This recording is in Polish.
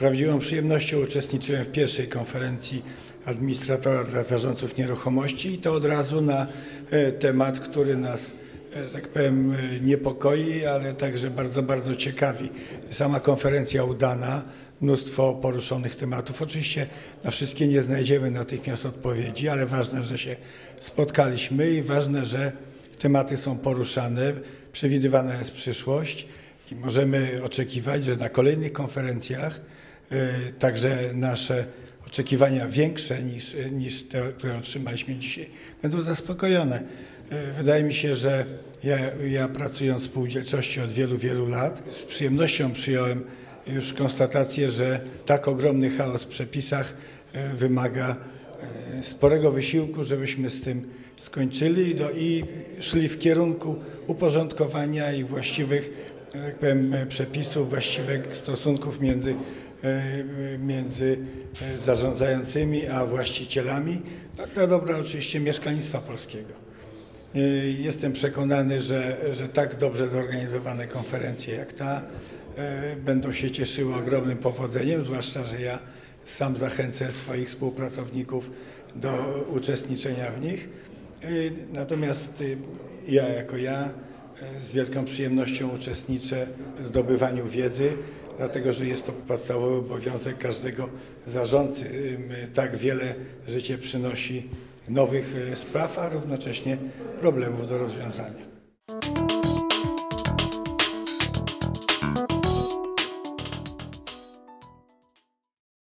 prawdziwą przyjemnością uczestniczyłem w pierwszej konferencji administratora dla zarządców nieruchomości i to od razu na e, temat, który nas, e, tak powiem, e, niepokoi, ale także bardzo, bardzo ciekawi. Sama konferencja udana, mnóstwo poruszonych tematów. Oczywiście na wszystkie nie znajdziemy natychmiast odpowiedzi, ale ważne, że się spotkaliśmy i ważne, że tematy są poruszane, przewidywana jest przyszłość i możemy oczekiwać, że na kolejnych konferencjach y, także nasze oczekiwania większe niż, niż te, które otrzymaliśmy dzisiaj, będą zaspokojone. Y, Wydaje mi się, że ja, ja pracując w spółdzielczości od wielu, wielu lat, z przyjemnością przyjąłem już konstatację, że tak ogromny chaos w przepisach y, wymaga sporego wysiłku, żebyśmy z tym skończyli do, i szli w kierunku uporządkowania i właściwych tak powiem, przepisów, właściwych stosunków między, e, między e, zarządzającymi a właścicielami, no, dla dobra oczywiście mieszkalnictwa polskiego. E, Jestem przekonany, że, że tak dobrze zorganizowane konferencje jak ta e, będą się cieszyły ogromnym powodzeniem, zwłaszcza, że ja sam zachęcę swoich współpracowników do uczestniczenia w nich. E, Natomiast e, ja jako ja e, z wielką przyjemnością uczestniczę w zdobywaniu wiedzy, dlatego że jest to podstawowy obowiązek każdego zarządcy. Tak wiele życie przynosi nowych e, spraw, a równocześnie problemów do rozwiązania.